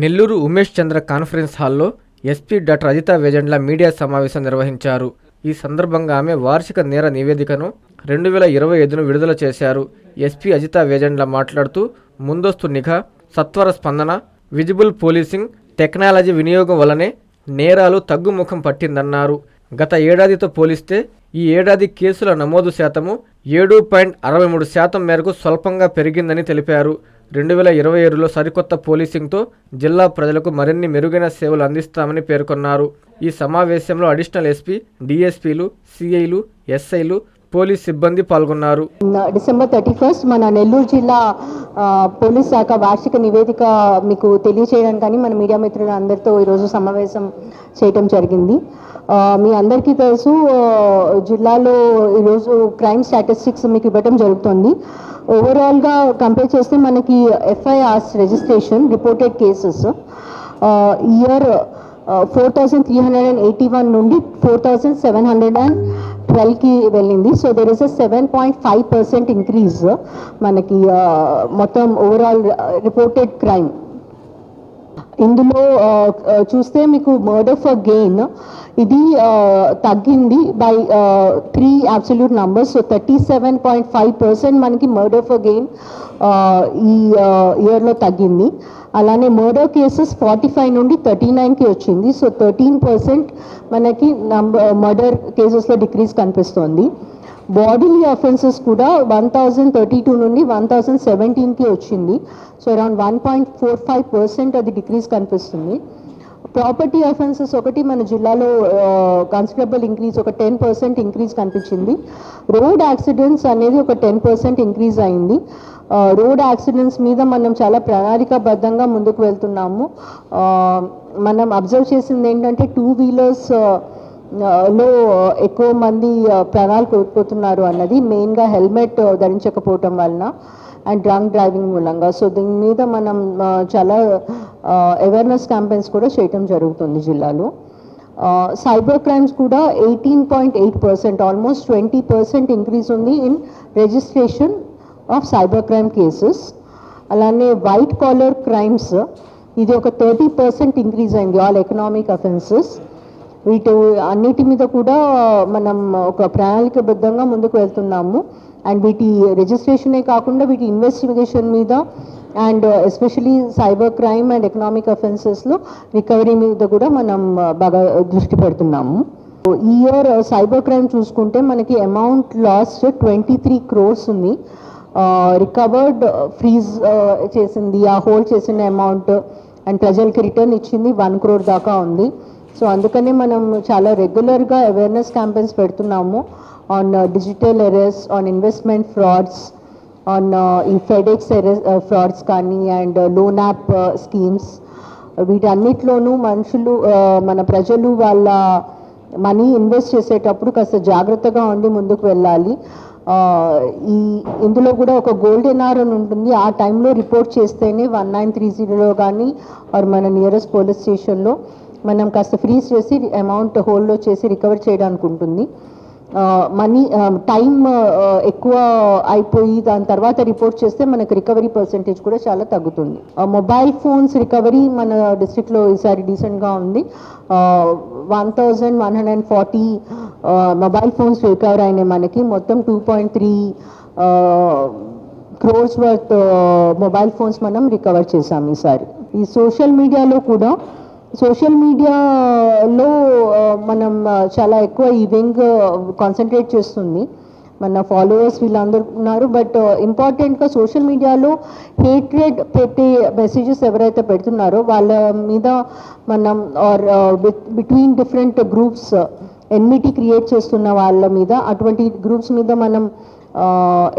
Nellore Umesh Chandra conference హాల్లో SP doctor Ajitha Vejandla media సమావేశం నిర్వహించారు. ఈ సందర్భంగా ఆమె వార్షిక నేర నివేదికను రెండు వేల ఇరవై ఐదును విడుదల చేశారు. ఎస్పీ అజిత వేజండ్ల మాట్లాడుతూ ముందస్తు నిఘా సత్వర స్పందన విజిబుల్ పోలీసింగ్ టెక్నాలజీ వినియోగం వలనే నేరాలు తగ్గుముఖం పట్టిందన్నారు. గత ఏడాదితో పోలిస్తే ఈ ఏడాది కేసుల నమోదు శాతము ఏడు పాయింట్ అరవై మూడు శాతం మేరకు స్వల్పంగా పెరిగిందని తెలిపారు. రెండు వేల ఇరవై ఏడులో సరికొత్త పోలీసింగ్తో జిల్లా ప్రజలకు మరిన్ని మెరుగైన సేవలు అందిస్తామని పేర్కొన్నారు. ఈ సమావేశంలో అడిషనల్ ఎస్పీ డిఎస్పీలు సిఐలు ఎస్ఐలు పోలీస్ సిబ్బంది పాల్గొన్నారు. డిసెంబర్ థర్టీ ఫస్ట్ మన నెల్లూరు జిల్లా పోలీస్ శాఖ వార్షిక నివేదిక మీకు తెలియచేయడానికని మన మీడియా మిత్రులు అందరితో ఈరోజు సమావేశం చేయటం జరిగింది. మీ అందరికీ తెలుసు జిల్లాలో ఈరోజు క్రైమ్ స్టాటిస్టిక్స్ మీకు ఇవ్వటం జరుగుతుంది. ఓవరాల్గా కంపేర్ చేస్తే మనకి FIRs registration reported cases year four thousand three hundred and eighty one నుండి four thousand seven hundred and ట్వెల్వ్కి వెళ్ళింది. So there is a seven point five percent increase మనకి మొత్తం ఓవరాల్ రిపోర్టెడ్ క్రైమ్ ఇందులో చూస్తే మీకు మర్డర్ ఫర్ గెయిన్ ఇది తగ్గింది by three absolute numbers so thirty seven point five percent మనకి మర్డర్ ఫర్ గెయిన్ ఈ ఇయర్లో తగ్గింది. అలానే మర్డర్ కేసెస్ ఫార్టీ ఫైవ్ నుండి థర్టీ నైన్కి వచ్చింది. సో థర్టీన్ పర్సెంట్ మనకి నంబర్ మర్డర్ కేసెస్లో డిక్రీజ్ కనిపిస్తోంది. బాడీలీ అఫెన్సెస్ కూడా వన్ థౌజండ్ థర్టీ టూ నుండి వన్ థౌజండ్ సెవెంటీన్కి వచ్చింది. So around one point four five percent అది డిక్రీజ్ కనిపిస్తుంది. ప్రాపర్టీ అఫెన్సెస్ ఒకటి మన జిల్లాలో కన్సిడరబుల్ ఇంక్రీజ్ ఒక టెన్ పర్సెంట్ ఇంక్రీజ్ కనిపించింది. రోడ్ యాక్సిడెంట్స్ అనేది ఒక టెన్ పర్సెంట్ ఇంక్రీజ్ అయింది. రోడ్ యాక్సిడెంట్స్ మీద మనం చాలా ప్రణాళికాబద్ధంగా ముందుకు వెళ్తున్నాము. మనం అబ్జర్వ్ చేసింది ఏంటంటే టూ వీలర్స్లో ఎక్కువ మంది ప్రాణాలు కోల్పోతున్నారు అన్నది. మెయిన్గా హెల్మెట్ ధరించకపోవటం వలన అండ్ డ్రంక్ డ్రైవింగ్ మూలంగా. సో దీని మీద మనం చాలా అవేర్నెస్ క్యాంపెయిన్స్ కూడా చేయటం జరుగుతుంది జిల్లాలో. సైబర్ క్రైమ్స్ కూడా eighteen point eight percent almost twenty percent increase ఉంది in registration of cyber crime cases అలానే వైట్ కాలర్ క్రైమ్స్ ఇది ఒక థర్టీ పర్సెంట్ ఇంక్రీజ్ అయింది ఆల్ ఎకనామిక్ అఫెన్సెస్ వీటి అన్నిటి మీద కూడా మనం ఒక ప్రణాళికబద్ధంగా ముందుకు వెళ్తున్నాము. అండ్ వీటి రిజిస్ట్రేషనే కాకుండా వీటి ఇన్వెస్టిగేషన్ మీద and especially cyber crime and economic అఫెన్సెస్లో recovery మీద కూడా మనం బాగా దృష్టి పెడుతున్నాము. ఈ ఇయర్ సైబర్ క్రైమ్ చూసుకుంటే మనకి amount lost twenty three crores ఉంది. రికవర్డ్ ఫ్రీజ్ చేసింది ఆ హోల్డ్ చేసిన అమౌంట్ అండ్ ప్రజలకి రిటర్న్ ఇచ్చింది వన్ క్రోర్ దాకా ఉంది. సో అందుకనే మనం చాలా రెగ్యులర్గా అవేర్నెస్ క్యాంపెయిన్స్ పెడుతున్నాము on digital arrest on investment frauds on ఈ ఫెడెక్స్ ఎరెస్ ఫ్రాడ్స్ కానీ అండ్ లోన్ యాప్ స్కీమ్స్ వీటన్నిటిలోనూ మనుషులు మన ప్రజలు వాళ్ళ మనీ ఇన్వెస్ట్ చేసేటప్పుడు కాస్త జాగ్రత్తగా ఉండి ముందుకు వెళ్ళాలి. ఈ ఇందులో కూడా ఒక గోల్డెన్ అవర్ అని ఉంటుంది. ఆ టైంలో రిపోర్ట్ చేస్తేనే వన్ నైన్ త్రీ జీరోలో కానీ ఆర్ మన నియరెస్ట్ పోలీస్ స్టేషన్లో మనం కాస్త ఫ్రీజ్ చేసి అమౌంట్ హోల్డ్లో చేసి రికవర్ చేయడానికి ఉంటుంది మనీ టైం ఎక్కువ అయిపోయి దాని తర్వాత రిపోర్ట్ చేస్తే మనకు రికవరీ పర్సెంటేజ్ కూడా చాలా తగ్గుతుంది. మొబైల్ ఫోన్స్ రికవరీ మన డిస్ట్రిక్ట్లో ఈసారి డీసెంట్గా ఉంది. One thousand one hundred and forty mobile phones recover అయినాయి మనకి. మొత్తం two point three crores worth mobile phones మనం రికవర్ చేసాం ఈసారి. ఈ సోషల్ మీడియాలో కూడా సోషల్ మీడియాలో మనం చాలా ఎక్కువ ఈ వింగ్ కాన్సన్ట్రేట్ చేస్తుంది. మన ఫాలోవర్స్ వీళ్ళందరూ ఉన్నారు బట్ ఇంపార్టెంట్గా సోషల్ మీడియాలో హేట్రెడ్ పెట్టే మెసేజెస్ ఎవరైతే పెడుతున్నారో వాళ్ళ మీద మనం or between different groups enmity create చేస్తున్న వాళ్ళ మీద అటువంటి గ్రూప్స్ మీద మనం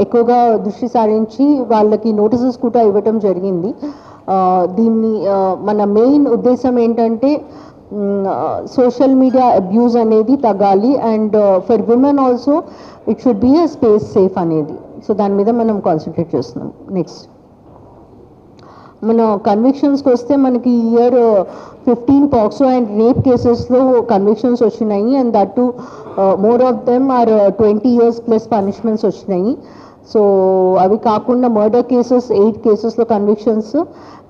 ఎక్కువగా దృష్టి సారించి వాళ్ళకి నోటీసెస్ కూడా ఇవ్వటం జరిగింది. దీన్ని మన మెయిన్ ఉద్దేశం ఏంటంటే సోషల్ మీడియా అబ్యూజ్ అనేది తగ్గాలి and for women also it should be a space safe అనేది. సో దాని మీద మనం కాన్సన్ట్రేట్ చేస్తున్నాం. నెక్స్ట్. మన కన్విక్షన్స్కి వస్తే మనకి year fifteen POCSO and rape కేసెస్లో కన్విక్షన్స్ వచ్చినాయి. And that two more of them are twenty years plus punishments వచ్చినాయి. సో అవి కాకుండా మర్డర్ కేసెస్ ఎయిట్ కేసెస్లో convictions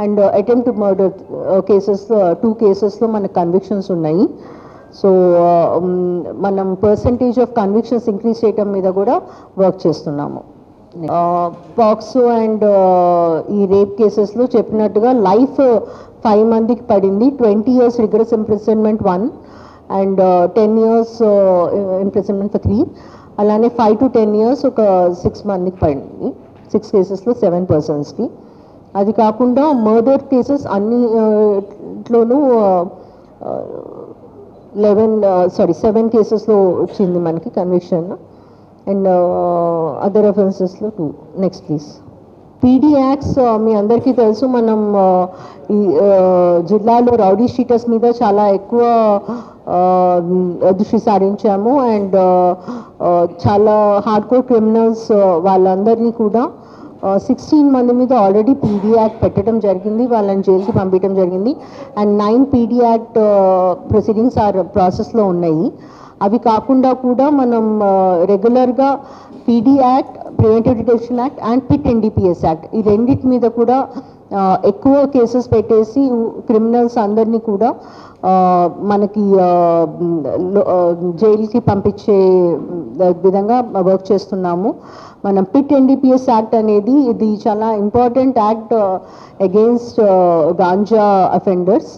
and attempt murder cases two కేసెస్లో మనకు కన్విక్షన్స్ ఉన్నాయి. సో uh, um, మనం పర్సంటేజ్ ఆఫ్ కన్విక్షన్స్ ఇంక్రీజ్ చేయడం మీద కూడా వర్క్ చేస్తున్నాము. Uh, పాక్సో అండ్ uh, ఈ రేప్ కేసెస్లో చెప్పినట్టుగా లైఫ్ ఫైవ్ మందికి పడింది twenty years rigorous imprisonment one and ten years imprisonment for three అలానే ఫైవ్ టు టెన్ ఇయర్స్ ఒక సిక్స్ మందికి పడింది. సిక్స్ కేసెస్లో సెవెన్ పర్సన్స్కి అది కాకుండా మర్డర్ కేసెస్ అన్నిట్లోనూ లెవెన్ సారీ సెవెన్ కేసెస్లో వచ్చింది మనకి conviction and other అఫెన్సెస్లో two next please PD acts మీ అందరికీ తెలుసు మనం ఈ జిల్లాలో రౌడీ షీటర్స్ మీద చాలా ఎక్కువ దృష్టి సారించాము. అండ్ చాలా హార్డ్ కోర్ క్రిమినల్స్ వాళ్ళందరినీ కూడా సిక్స్టీన్ మంది మీద ఆల్రెడీ పీడీ యాక్ట్ పెట్టడం జరిగింది. వాళ్ళని జైలుకి పంపించడం జరిగింది. And nine PD act proceedings are ప్రాసెస్లో ఉన్నాయి. అవి కాకుండా కూడా మనం రెగ్యులర్గా PD act preventive detection act and PIT NDPS act ఈ రెండింటి మీద కూడా ఎక్కువ కేసెస్ పెట్టేసి క్రిమినల్స్ అందరినీ కూడా మనకి జైలుకి పంపించే విధంగా వర్క్ చేస్తున్నాము. మనం పిట్ ఎన్డీపీఎస్ యాక్ట్ అనేది ఇది చాలా important act against ganja offenders.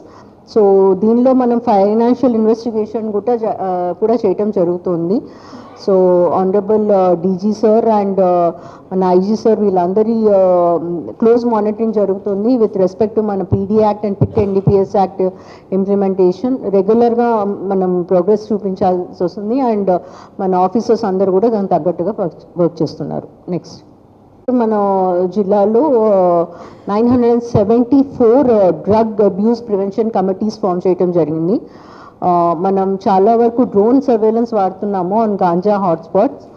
So దీనిలో మనం ఫైనాన్షియల్ ఇన్వెస్టిగేషన్ కూడా కూడా చేయటం జరుగుతుంది. So honourable DG sir and మన ఐజీ సార్ వీళ్ళందరి uh, క్లోజ్ మానిటరింగ్ జరుగుతుంది విత్ రెస్పెక్ట్ టు మన PD act and PIT NDPS act implementation రెగ్యులర్గా మనం ప్రోగ్రెస్ చూపించాల్సి వస్తుంది అండ్ uh, మన ఆఫీసర్స్ అందరు కూడా దానికి తగ్గట్టుగా వర్క్ చేస్తున్నారు. నెక్స్ట్ మన జిల్లాలో nine hundred and seventy four drug abuse prevention committees form చేయడం జరిగింది. మనం చాలా వరకు డ్రోన్ సర్వేలెన్స్ వాడుతున్నాము ఆన్ గాంజా హాట్స్పాట్స్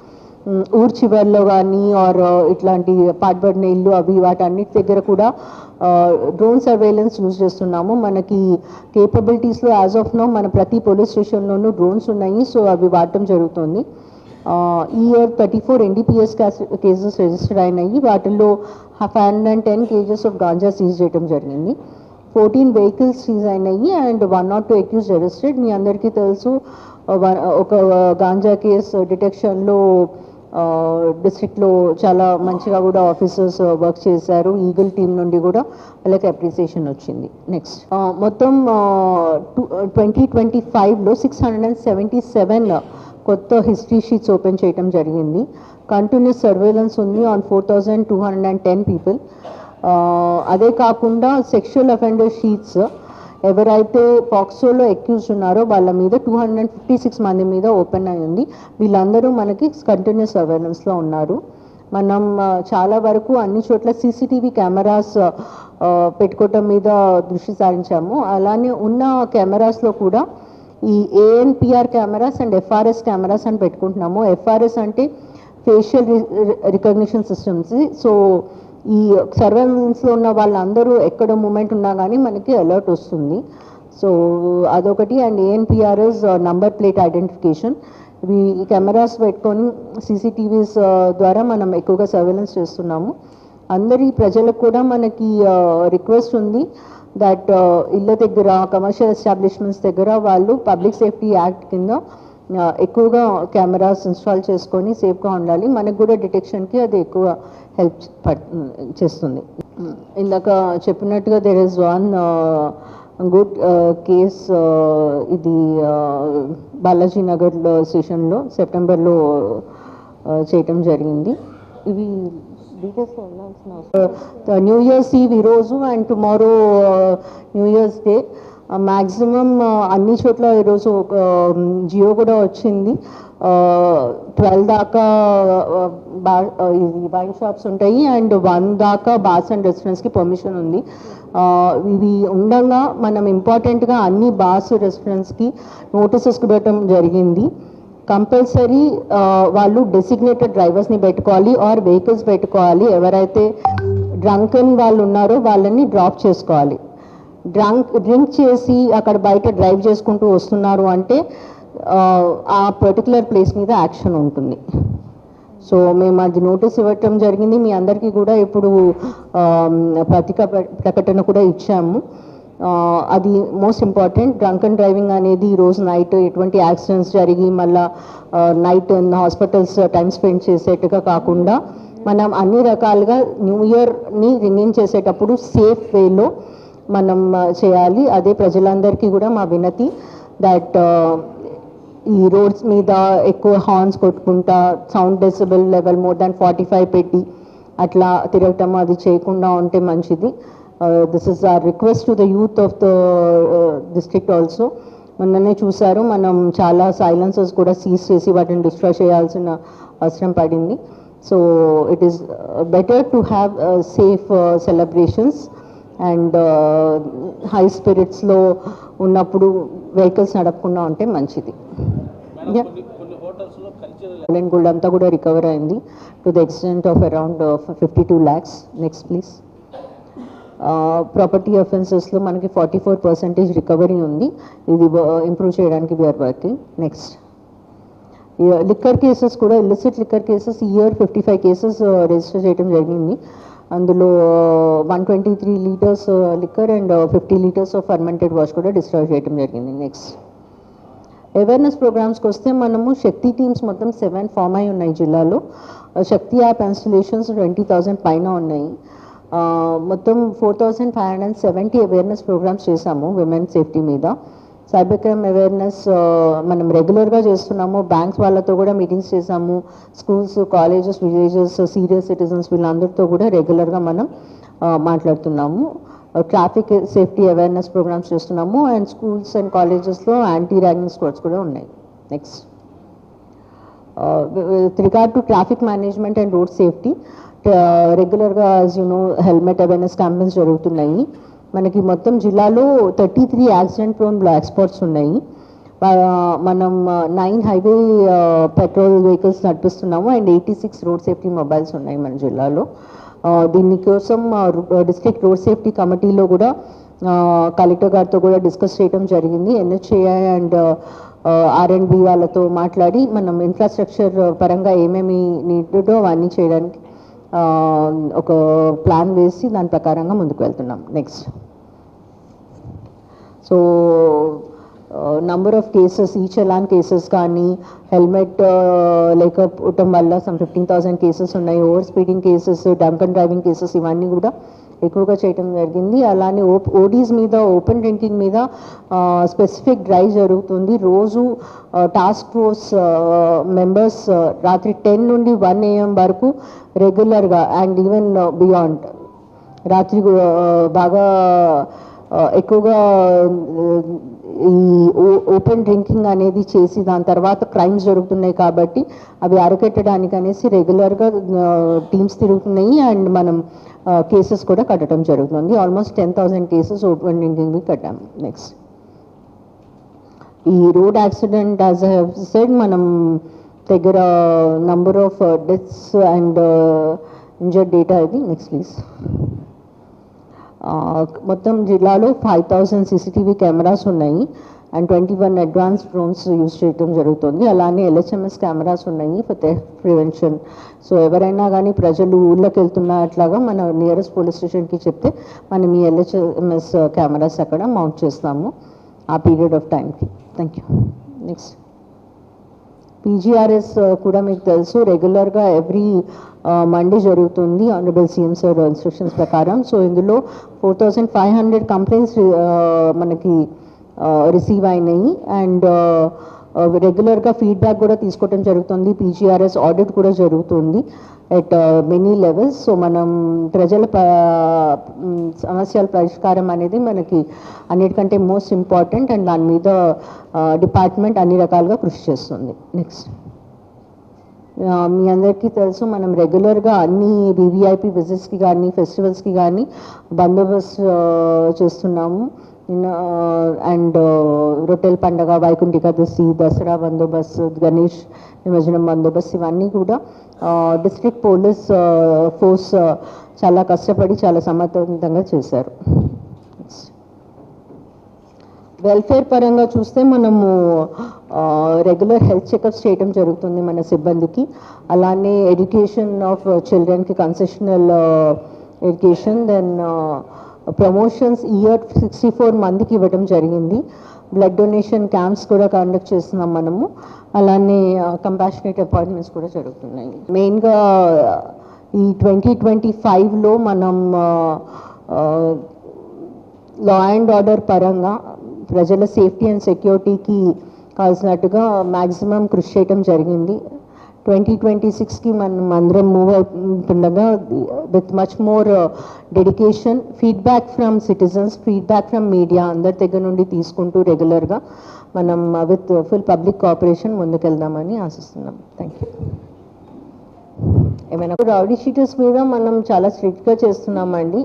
ఊరు చివరిలో కానీ ఆర్ ఇట్లాంటి పాడ్బడిన ఇల్లు అవి వాటన్నిటి దగ్గర కూడా డ్రోన్ సర్వేలెన్స్ యూజ్ చేస్తున్నాము. మనకి కేపబిలిటీస్లో యాజ్ ఆఫ్ నో మన ప్రతి పోలీస్ స్టేషన్లోనూ డ్రోన్స్ ఉన్నాయి సో అవి వాడటం జరుగుతుంది. ఈ year thirty four NDPS cases register అయినాయి. వాటిల్లో five hundred and ten kgs of ganja seize చేయడం జరిగింది. ఫోర్టీన్ వెహికల్స్ సీజ్ అయినాయి and one nought two accused arrested మీ అందరికీ తెలుసు వన్- ఒక గాంజా కేసు డిటెక్షన్లో డిస్ట్రిక్ట్లో చాలా మంచిగా కూడా ఆఫీసర్స్ వర్క్ చేశారు. ఈగల్ టీం నుండి కూడా వాళ్ళకి అప్రిసియేషన్ వచ్చింది. నెక్స్ట్ మొత్తం టూ ట్వంటీ ట్వంటీ ఫైవ్లో six hundred and seventy seven కొత్త హిస్టరీ షీట్స్ ఓపెన్ చేయడం జరిగింది. కంటిన్యూస్ సర్వేలెన్స్ ఉంది on four thousand two hundred and ten people అదే కాకుండా సెక్షువల్ అఫెండర్ షీట్స్ ఎవరైతే పాక్సోలో అక్యూజ్ ఉన్నారో వాళ్ళ మీద టూ హండ్రెడ్ ఫిఫ్టీ సిక్స్ మంది మీద ఓపెన్ అయ్యింది వీళ్ళందరూ మనకి కంటిన్యూస్ అవేర్నెస్లో ఉన్నారు. మనం చాలా వరకు అన్ని చోట్ల సీసీటీవీ కెమెరాస్ పెట్టుకోవటం మీద దృష్టి సారించాము. అలానే ఉన్న కెమెరాస్లో కూడా ఈ ANPR cameras and FRS cameras అని పెట్టుకుంటున్నాము. ఎఫ్ఆర్ఎస్ అంటే ఫేషియల్ రికగ్నిషన్ సిస్టమ్స్ సో ఈ సర్వేలెన్స్లో ఉన్న వాళ్ళందరూ ఎక్కడ మూమెంట్ ఉన్నా కానీ మనకి అలర్ట్ వస్తుంది. సో అదొకటి and ANPRS number plate identification. ఇవి కెమెరాస్ పెట్టుకొని సీసీటీవీస్ ద్వారా మనం ఎక్కువగా సర్వేలెన్స్ చేస్తున్నాము. అందరి ప్రజలకు కూడా మనకి రిక్వెస్ట్ ఉంది దట్ ఇళ్ళ దగ్గర కమర్షియల్ ఎస్టాబ్లిష్మెంట్స్ దగ్గర వాళ్ళు పబ్లిక్ సేఫ్టీ యాక్ట్ కింద ఎక్కువగా కెమెరాస్ ఇన్స్టాల్ చేసుకొని సేఫ్గా ఉండాలి. మనకు కూడా డిటెక్షన్కి అది ఎక్కువ హెల్ప్ చేస్తుంది. ఇందాక చెప్పినట్టుగా there is one good case ఇది uh, బాలాజీ నగర్ స్టేషన్లో సెప్టెంబర్లో uh, చేయటం జరిగింది. ఇవి డీటెయిల్స్ వెళ్ళాల్సిన న్యూ ఇయర్స్ ఈవ్ ఈరోజు and tomorrow new year's day maximum అన్ని చోట్ల ఈరోజు ఒక జియో కూడా వచ్చింది. ట్వెల్వ్ దాకా బా ఇది వైన్ షాప్స్ ఉంటాయి. అండ్ వన్ దాకా బార్స్ అండ్ రెస్టారెంట్స్కి పర్మిషన్ ఉంది. ఇవి ఉండగా మనం ఇంపార్టెంట్గా అన్ని బార్స్ రెస్టారెంట్స్కి నోటీసెస్ పెట్టడం జరిగింది. కంపల్సరీ వాళ్ళు డెసిగ్నేటెడ్ డ్రైవర్స్ని పెట్టుకోవాలి ఆర్ వెహికల్స్ పెట్టుకోవాలి. ఎవరైతే డ్రంకన్ వాళ్ళు ఉన్నారో వాళ్ళని డ్రాప్ చేసుకోవాలి. డ్రంక్ డ్రింక్ చేసి అక్కడ బయట డ్రైవ్ చేసుకుంటూ వస్తున్నారు అంటే ఆ, పర్టికులర్ ప్లేస్ మీద యాక్షన్ ఉంటుంది. సో మేము అది నోటీస్ ఇవ్వటం జరిగింది. మీ అందరికీ కూడా ఇప్పుడు ప్రతిక పత్రికా ప్రకటన కూడా ఇచ్చాము. అది most important drunk and driving అనేది ఈరోజు నైట్ ఎటువంటి యాక్సిడెంట్స్ జరిగి మళ్ళీ నైట్ హాస్పిటల్స్ టైం స్పెండ్ చేసేట్టుగా కాకుండా మనం అన్ని రకాలుగా న్యూ ఇయర్ని రింగింగ్ చేసేటప్పుడు సేఫ్ వేలో మనం చేయాలి. అదే ప్రజలందరికీ కూడా మా వినతి దట్ ఈ రోడ్స్ మీద ఎక్కువ హార్న్స్ కొట్టుకుంటా sound decibel level more than forty five పెట్టి అట్లా తిరగటం అది చేయకుండా ఉంటే మంచిది. This is our request to the youth of the district also మొన్ననే చూసారు మనం చాలా సైలెన్సెస్ కూడా సీజ్ చేసి వాటిని డిస్ట్రాయ్ చేయాల్సిన అవసరం పడింది. So it is better to have safe celebrations and high స్పిరిట్స్లో ఉన్నప్పుడు వెహికల్స్ నడపకుండా ఉంటే మంచిది. Golden gold అంతా కూడా రికవర్ అయింది. To the extent of around fifty two lakhs next please property అఫెన్సెస్లో మనకి ఫార్టీ ఫోర్ పర్సెంటేజ్ రికవరీ ఉంది. ఇది ఇంప్రూవ్ చేయడానికి we're working next liquor cases కూడా illicit liquor cases year fifty five cases register చేయడం జరిగింది. అందులో one twenty three litres liquor and fifty litres of fermented wash కూడా destroy చేయడం జరిగింది. నెక్స్ట్ అవేర్నెస్ ప్రోగ్రామ్స్కి వస్తే మనము శక్తి టీమ్స్ మొత్తం సెవెన్ ఫామ్ అయి ఉన్నాయి జిల్లాలో. Uh, Shakti app installations twenty thousand పైన ఉన్నాయి. Uh, మొత్తం four thousand five hundred and seventy awareness programmes చేశాము విమెన్ సేఫ్టీ మీద. సైబర్ క్రైమ్ అవేర్నెస్ మనం రెగ్యులర్గా చేస్తున్నాము. బ్యాంక్స్ వాళ్ళతో కూడా మీటింగ్స్ చేసాము schools colleges villages serious citizens వీళ్ళందరితో కూడా రెగ్యులర్గా మనం మాట్లాడుతున్నాము. ట్రాఫిక్ సేఫ్టీ అవేర్నెస్ ప్రోగ్రామ్స్ చేస్తున్నాము. అండ్ స్కూల్స్ అండ్ కాలేజెస్లో యాంటీ ర్యాగింగ్ స్క్వాడ్స్ కూడా ఉన్నాయి. Next. With regard to traffic management and road safety. రెగ్యులర్గా as you know helmet awareness campaigns జరుగుతున్నాయి. మనకి మొత్తం జిల్లాలో thirty three accident prone black spots ఉన్నాయి. మనం nine highway patrol vehicles నడిపిస్తున్నాము. And eighty six road safety mobiles ఉన్నాయి మన జిల్లాలో. దీనికోసం డిస్ట్రిక్ట్ రోడ్ సేఫ్టీ కమిటీలో కూడా కలెక్టర్ గారితో కూడా డిస్కస్ చేయడం జరిగింది. ఎన్హెచ్ఏఐ అండ్ ఆర్ అండ్ వాళ్ళతో మాట్లాడి మనం ఇన్ఫ్రాస్ట్రక్చర్ పరంగా ఏమేమి నీడో అవన్నీ చేయడానికి ఒక ప్లాన్ వేసి దాని ప్రకారంగా ముందుకు వెళ్తున్నాం. Next. So number of cases e challan cases కానీ హెల్మెట్ uh, uh, లేకపోవటం వల్ల సమ్ ఫిఫ్టీన్ థౌసండ్ కేసెస్ ఉన్నాయి. Over speeding cases drunk and driving cases ఇవన్నీ కూడా ఎక్కువగా చేయటం జరిగింది. అలానే ఓప్ ఓడీస్ మీద ఓపెన్ డ్రింకింగ్ మీద స్పెసిఫిక్ డ్రైవ్ జరుగుతుంది. రోజు టాస్క్ ఫోర్స్ మెంబర్స్ రాత్రి టెన్ నుండి వన్ ఏఎం వరకు రెగ్యులర్గా అండ్ ఈవెన్ బియాండ్. రాత్రి బాగా ఎక్కువగా ఈ ఓపెన్ డ్రింకింగ్ అనేది చేసి దాని తర్వాత క్రైమ్స్ జరుగుతున్నాయి కాబట్టి అవి అరికట్టడానికి అనేసి రెగ్యులర్గా టీమ్స్ తిరుగుతున్నాయి. అండ్ మనం కేసెస్ కూడా కట్టడం జరుగుతుంది. Almost ten thousand cases open drinking కట్టాము నెక్స్ట్. ఈ road accident as I said మనం దగ్గర number of deaths and injured data ఇది. Next please. మొత్తం జిల్లాలో ఫైవ్ థౌసండ్ సీసీటీవీ కెమెరాస్ ఉన్నాయి and twenty one advance drones use చేయడం జరుగుతుంది. అలానే ఎల్హెచ్ఎంఎస్ కెమెరాస్ ఉన్నాయి ఫర్ థెఫ్ట్ ప్రివెన్షన్ సో ఎవరైనా కానీ ప్రజలు ఊళ్ళోకి వెళ్తున్నా అట్లాగా మన నియరెస్ట్ పోలీస్ స్టేషన్కి చెప్తే మనం ఈ ఎల్హెచ్ఎంఎస్ కెమెరాస్ అక్కడ మౌంట్ చేస్తాము ఆ పీరియడ్ ఆఫ్ టైంకి thank you next PGRS uh, కూడా మీకు తెలుసు రెగ్యులర్గా ఎవ్రీ మండే జరుగుతుంది ఆనరబుల్ సీఎం సార్ ఇన్స్ట్రక్షన్స్ ప్రకారం. సో ఇందులో four thousand five hundred complaints మనకి uh, రిసీవ్ అయినాయి. అండ్ రెగ్యులర్గా ఫీడ్బ్యాక్ కూడా తీసుకోవడం జరుగుతుంది. పీజీఆర్ఎస్ ఆడిట్ కూడా జరుగుతుంది ఎట్ మెనీ లెవెల్స్ సో మనం ప్రజల సమస్యల పరిష్కారం అనేది మనకి అన్నిటికంటే మోస్ట్ ఇంపార్టెంట్ అండ్ దాని మీద డిపార్ట్మెంట్ అన్ని రకాలుగా కృషి చేస్తుంది. నెక్స్ట్ మీ అందరికీ తెలుసు మనం రెగ్యులర్గా అన్ని వివిఐపి విజిట్స్కి కానీ ఫెస్టివల్స్కి కానీ బందోబస్తు చేస్తున్నాము. అండ్ రొట్టెల పండగ వైకుంఠ ఏకాదశి దసరా బందోబస్తు గణేష్ నిమజ్జనం బందోబస్తు ఇవన్నీ కూడా డిస్ట్రిక్ట్ పోలీస్ ఫోర్స్ చాలా కష్టపడి చాలా సమర్థవంతంగా చేశారు. వెల్ఫేర్ పరంగా చూస్తే మనము రెగ్యులర్ హెల్త్ చెకప్స్ చేయడం జరుగుతుంది మన సిబ్బందికి. అలానే education of చిల్డ్రన్కి concessional education then promotions year sixty four మందికి ఇవ్వడం జరిగింది. బ్లడ్ డొనేషన్ క్యాంప్స్ కూడా కండక్ట్ చేస్తున్నాం మనము. అలానే కంపాషనేట్ అపాయింట్మెంట్స్ కూడా జరుగుతున్నాయి. మెయిన్గా ఈ ట్వంటీ ట్వంటీ ఫైవ్లో మనం లా అండ్ ఆర్డర్ పరంగా ప్రజల సేఫ్టీ అండ్ సెక్యూరిటీకి కావాల్సినట్టుగా మ్యాక్సిమం కృషి చేయటం జరిగింది. ట్వంటీ ట్వంటీ సిక్స్కి మనం అందరం మూవ్ అవుతుండగా with much more dedication feedback from citizens feedback from media అందరి దగ్గర నుండి తీసుకుంటూ రెగ్యులర్గా మనం విత్ ఫుల్ పబ్లిక్ కోఆపరేషన్ ముందుకెళ్దామని ఆశిస్తున్నాం. థ్యాంక్ యూ ఏమైనా రౌడీ షీటర్స్ మీద మనం చాలా స్ట్రిక్ట్గా చేస్తున్నామండి.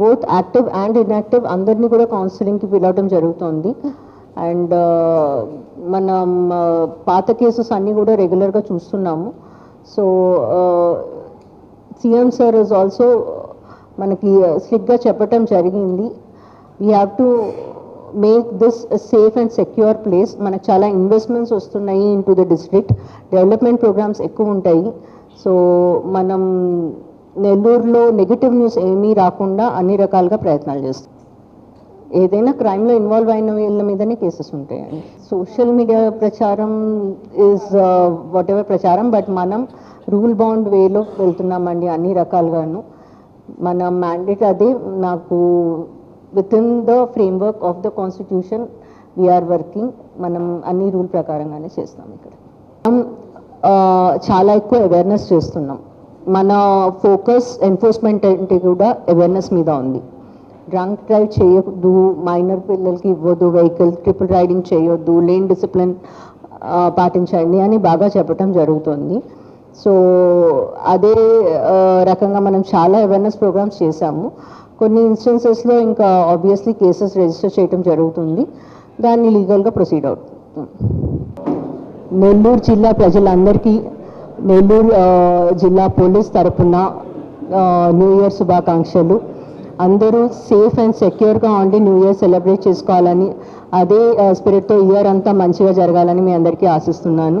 బోత్ యాక్టివ్ అండ్ ఇన్యాక్టివ్ అందరినీ కూడా కౌన్సిలింగ్కి పిలవడం జరుగుతుంది. అండ్ మనం పాత కేసెస్ అన్నీ కూడా రెగ్యులర్గా చూస్తున్నాము. So CM sir is also మనకి స్ట్రిక్ట్గా చెప్పటం జరిగింది. We have to make this safe and secure place మనకు చాలా ఇన్వెస్ట్మెంట్స్ వస్తున్నాయి into the district development programmes ఎక్కువ ఉంటాయి. సో మనం నెల్లూరులో నెగిటివ్ న్యూస్ ఏమీ రాకుండా అన్ని రకాలుగా ప్రయత్నాలు చేస్తాం ఏదైనా క్రైమ్లో ఇన్వాల్వ్ అయిన వీళ్ళ మీదనే కేసెస్ ఉంటాయండి. సోషల్ మీడియా ప్రచారం ఈజ్ వాట్ ఎవర్ ప్రచారం బట్ మనం రూల్ బౌండ్ వేలో వెళ్తున్నామండి అన్ని రకాలుగాను. మన మ్యాండేట్ అది నాకు within the framework of the constitution we are working మనం అన్ని రూల్ ప్రకారంగానే చేస్తాం ఇక్కడ. మనం, uh, చాలా ఎక్కువ అవేర్నెస్ చేస్తున్నాం. మన ఫోకస్ ఎన్ఫోర్స్మెంట్ అంటే కూడా అవేర్నెస్ మీద ఉంది. డ్రంక్ డ్రైవ్ చేయొద్దు మైనర్ పిల్లలకి ఇవ్వద్దు వెహికల్ ట్రిపుల్ రైడింగ్ చేయొద్దు లేన్ డిసిప్లిన్ పాటించండి అని బాగా చెప్పడం జరుగుతుంది. సో అదే రకంగా మనం చాలా అవేర్నెస్ ప్రోగ్రామ్స్ చేశాము. కొన్ని ఇన్స్టెన్సెస్లో ఇంకా ఆబ్వియస్లీ కేసెస్ రిజిస్టర్ చేయడం జరుగుతుంది. దాన్ని లీగల్గా ప్రొసీడ్ అవుతుంది. నెల్లూరు జిల్లా ప్రజలందరికీ నెల్లూరు జిల్లా పోలీస్ తరపున న్యూ ఇయర్ శుభాకాంక్షలు. అందరూ సేఫ్ అండ్ సెక్యూర్గా ఉండి న్యూ ఇయర్ సెలబ్రేట్ చేసుకోవాలని అదే uh, స్పిరిట్తో ఇయర్ అంతా మంచిగా జరగాలని మీ అందరికీ ఆశిస్తున్నాను.